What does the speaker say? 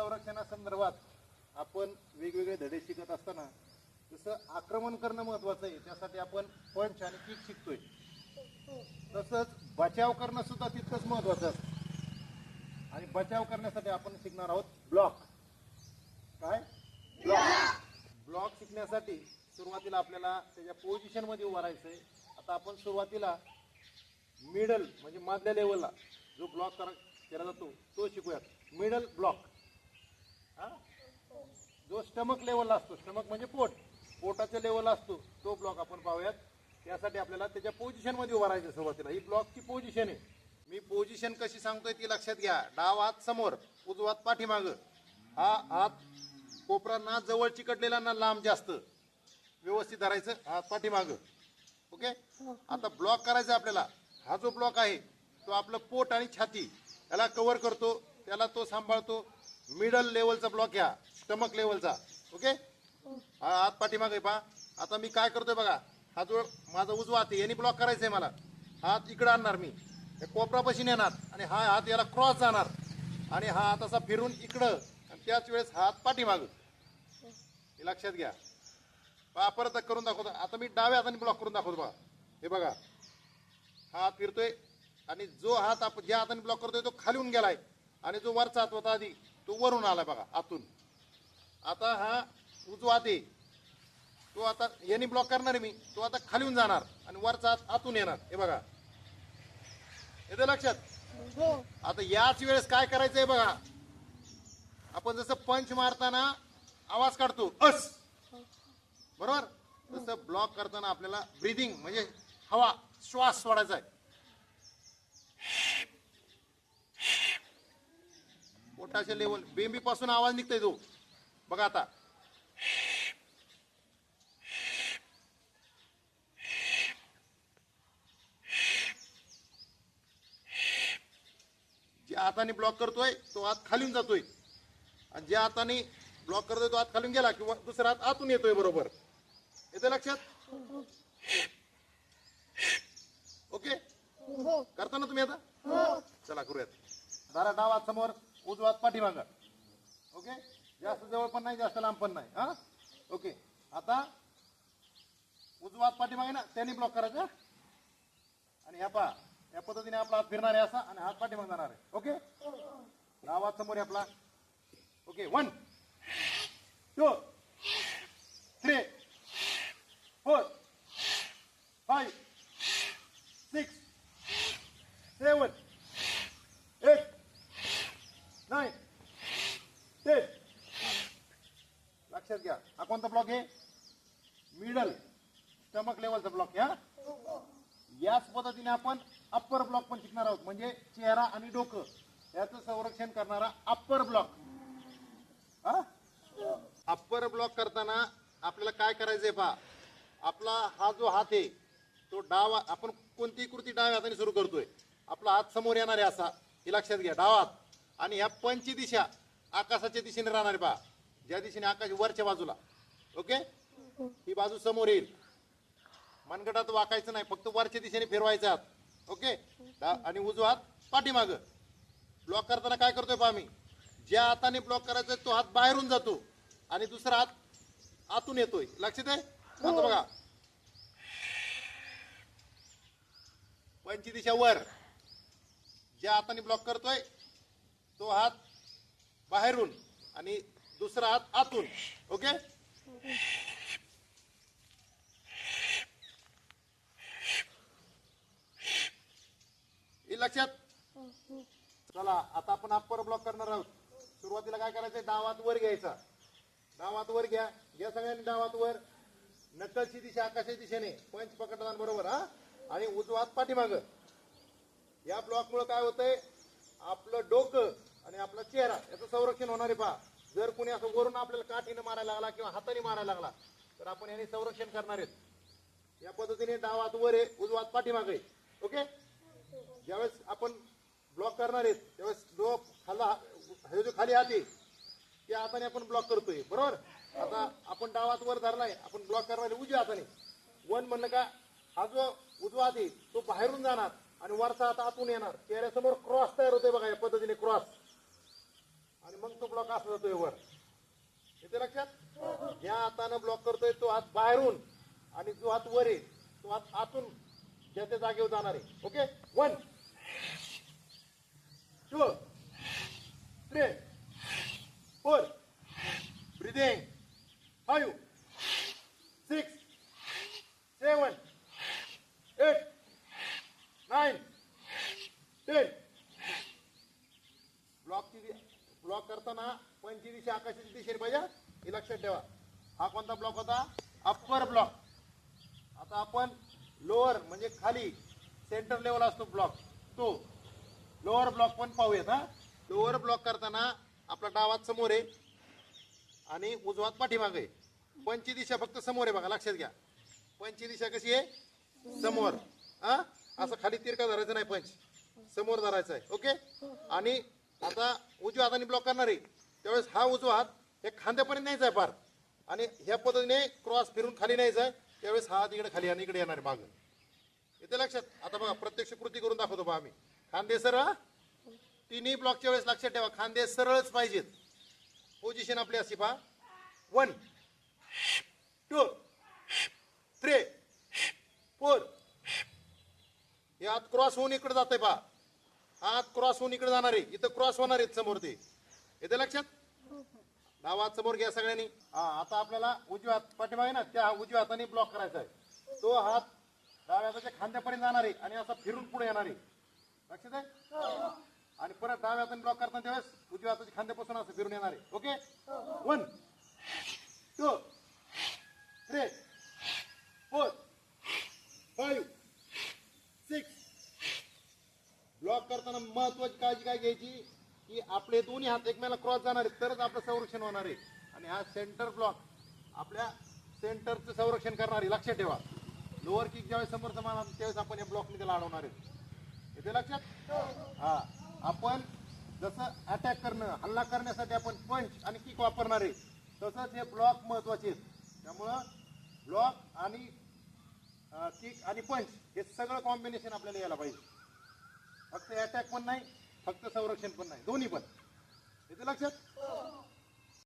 संरक्षणासंदर्भात आपण वेगवेगळे धडे शिकत असताना जसं आक्रमण करणं महत्वाचं आहे त्यासाठी आपण पंच आणि किक शिकतोय. तसंच बचाव करणं सुद्धा तितकंच महत्वाचं असतं. आणि बचाव करण्यासाठी आपण शिकणार आहोत ब्लॉक काय? ब्लॉक ब्लॉक शिकण्यासाठी सुरुवातीला आपल्याला त्याच्या पोझिशनमध्ये उभं राहायचं आहे आता आपण सुरुवातीला मिडल म्हणजे मधल्या लेवलला जो ब्लॉक करा केला जातो तो शिकूयात. मिडल ब्लॉक स्टमक लेवलला असतो. स्टमक म्हणजे पोट. पोटाच्या लेवलला असतो. तो ब्लॉक आपण पाहूयात. त्यासाठी आपल्याला त्याच्या पोझिशनमध्ये उभा राहायचं सुरुवातीला. ही ब्लॉकची पोझिशन आहे. मी पोझिशन कशी सांगतोय ती लक्षात घ्या. डाव हात समोर उजवा हात पाठीमाग. हा हात कोपरा ना जवळ चिकटलेला ना लांब जास्त. व्यवस्थित धरायचं हात पाठीमाग. ओके? आता ब्लॉक करायचा आपल्याला. हा जो ब्लॉक आहे तो आपलं पोट आणि छाती. याला कव्हर करतो त्याला तो सांभाळतो. मिडल लेवलचा ब्लॉक घ्या. स्टमक लेवलचा ओके हा. हात पाठीमागे पहा. आता मी काय करतोय बघा. हा जो माझा उजवा हात आहे याने ब्लॉक करायचा आहे मला. हात इकडं आणणार मी. कोपरापाशी नेणार आणि हा हात याला क्रॉस जाणार. आणि हा हात असा फिरून इकडं. आणि त्याच वेळेस हात पाठीमाग. हे लक्षात घ्या. पहा परत करून दाखवतो. आता मी डाव्या हाताने ब्लॉक करून दाखवतो बघा. हे बघा. हा हात फिरतोय. आणि जो हात आपण ज्या हाताने ब्लॉक करतोय तो खालीहून गेलाय. आणि जो वरचा हात होता आधी तो वरून आलाय बघा आतून. आता हा उजवा आहे तो आता यांनी ब्लॉक करणार आहे मी. तो आता खालीहून जाणार आणि वरचा हात आतून येणार. हे बघा. येतं लक्षात? हो. आता याच वेळेस काय करायचंय बघा. आपण जसं पंच मारताना आवाज काढतो अस. बरोबर? तसं ब्लॉक करताना आपल्याला ब्रिदिंग म्हणजे हवा श्वास सोडायचा आहे. पोटाच्या लेवल बेंबी पासून आवाज निघतोय तो. बघा आता. ज्या हाताने ब्लॉक करतोय तो हात खालून जातोय. आणि ज्या हाताने ब्लॉक करतोय तो हात खालून गेला किंवा दुसरा हात आतून येतोय बरोबर. येतं लक्षात? ओके? हो. करता ना तुम्ही आता? हो. चला करूयात. दारा डाव हात समोर उजवा हात पाठीमाग. जास्त जवळ पण नाही जास्त लांब पण नाही हा? ओके आता उजवा हात पाठीमागे ना त्यांनी ब्लॉक करायचं. आणि ह्या पहा या पद्धतीने आपला हात फिरणार आहे असा आणि हात पाठीमाग जाणार आहे. ओके डाव समोर आहे आपला. Okay one two three four five six seven eight nine ten लक्षात घ्या हा कोणता ब्लॉक आहे? मिडल स्टमक लेवलचा ब्लॉक या हा? याच पद्धतीने आपण अप्पर ब्लॉक पण शिकणार आहोत. म्हणजे चेहरा आणि डोकं. याचं संरक्षण करणारा अप्पर ब्लॉक हा? अप्पर ब्लॉक करताना आपल्याला काय करायचंय पहा? आपला हा जो हात आहे तो डावा आपण कोणतीही कृती डाव्या हाताने सुरू करतोय. आपला हात समोर येणार आहे असा. हे लक्षात घ्या. डावा हात. आणि ह्या पंची दिशा आकाशाच्या दिशेने राहणार पहा. ज्या दिशेने आकाश वरच्या बाजूला. ओके? ही बाजू समोर येईल. मनगटात वाकायचं नाही फक्त वरच्या दिशेने फिरवायचं हात ओके? आणि उजवा हात पाठीमाग. ब्लॉक करताना काय करतोय पहा मी ज्या हाताने ब्लॉक करायचा तो हात बाहेरून जातो. आणि दुसरा हात आतून येतोय. लक्षात आहे? आता बघा. पंची दिशा वर. ज्या हाताने ब्लॉक करतोय तो हात बाहेरून आणि दुसरा हात आतून. ओके? हे लक्षात? चला आता आपण अप्पर ब्लॉक करणार आहोत. सुरुवातीला काय करायचंय? डावात वर घ्यायचा. डावात वर घ्या. घ्या सगळ्यांनी डावात वर. नकलची दिशा आकाशाच्या दिशेने. पंच पकडताना बरोबर हा? आणि उजवात पाठीमाग. या ब्लॉक मुळे काय होतंय? आपलं डोकं आणि आपला चेहरा याचं संरक्षण होणार आहे पहा. जर कुणी असं वरून आपल्याला काठीनं मारायला लागला किंवा हाताने मारायला लागला तर आपण याने संरक्षण करणार आहेत. या पद्धतीने डावात वर आहे उजवात पाठीमागे ओके? ज्यावेळेस आपण ब्लॉक करणार आहेत त्यावेळेस जो खाला हे जो खाली हात आहे त्या हाताने आपण ब्लॉक करतोय. बरोबर? आता आपण डावात वर धरलाय आपण ब्लॉक करणार आहे उजव्या हाताने. वन म्हणलं का हा जो उजवा आहे तो बाहेरून जाणार आणि वरचा हात आतून येणार. चेहऱ्यासमोर क्रॉस तयार होतोय बघा या पद्धतीने क्रॉस मग तो ब्लॉक असला जातोय वर. येते लक्षात? ज्या हातानं ब्लॉक करतोय तो हात बाहेरून आणि जो हात वर आहे तो हात आतून ज्या त्या जागेवर जाणार आहे. Okay one two three four breathing five six seven eight nine ten ब्लॉकची ब्लॉक करताना पंची दिशा आकाशाची दिशेने पाहिजे? हे लक्षात ठेवा. हा कोणता ब्लॉक होता? अप्पर ब्लॉक आता आपण लोअर म्हणजे खाली सेंटर लेवल असतो ब्लॉक तो. लोअर ब्लॉक पण पाहूयात हा. लोअर ब्लॉक करताना आपला डावात समोर आहे आणि उजवात पाठीमागे आहे. पंची दिशा फक्त समोर आहे बघा लक्षात घ्या. पंची दिशा कशी आहे? समोर. हा? असं खाली तिरका धरायचं नाही पंच समोर धरायचं आहे ओके आणि आता उजव्या हाताने ब्लॉक करणार आहे. त्यावेळेस हा उजवा हात हे खांद्यापर्यंत नाहीच आहे पार. आणि ह्या पद्धतीने क्रॉस फिरून खाली न्यायचा आहे. त्यावेळेस हा हात इकडे खाली आणि इकडे येणार आहे मागं. येते लक्षात आता बघा प्रत्यक्ष कृती करून दाखवतो बा आम्ही. खांदे सरळ तिन्ही ब्लॉकच्या वेळेस लक्षात ठेवा खांदे सरळच पाहिजेत. पोझिशन आपली अशी पहा. वन टू थ्री फोर हे हात क्रॉस होऊन इकडे जाते पहा. हात क्रॉस होऊन इकडे जाणार आहे. इथं क्रॉस होणार आहेत समोर ते. येते लक्षात? डावा हात समोर घ्या सगळ्यांनी. हा आता आपल्याला उजव्या हात पाठीमागे ना त्या उजव्या हाताने ब्लॉक करायचा आहे. तो हात डाव्या हाताच्या खांद्यापर्यंत जाणार आहे आणि असा फिरून पुढे येणार आहे. लक्षात आहे? आणि परत डाव्या हाताने ब्लॉक करताना त्यावेळेस उजव्या हाताच्या खांद्यापासून असं फिरून येणार आहे. Okay? One two three four five six block करताना महत्वाची काळजी काय घ्यायची? आपले दोन्ही हात एकमेकाला क्रॉस जाणार आहेत तरच आपलं संरक्षण होणार आहे. आणि हा सेंटर ब्लॉक आपल्या सेंटरचं संरक्षण करणार आहे. लक्षात ठेवा. लोअर किक ज्यावेळेस समोरचा माल त्यावेळेस आपण या ब्लॉकने त्याला अडवणार आहे येते लक्षात? हा. आपण जसं अटॅक करणं हल्ला करण्यासाठी आपण पंच आणि किक वापरणार आहे तसंच हे ब्लॉक महत्त्वाचे आहेत. त्यामुळं ब्लॉक आणि किक आणि पंच हे सगळं कॉम्बिनेशन आपल्याला यायला पाहिजे. फक्त अटॅक पण नाही फक्त संरक्षण पण नाही दोन्ही पण. येते लक्षात?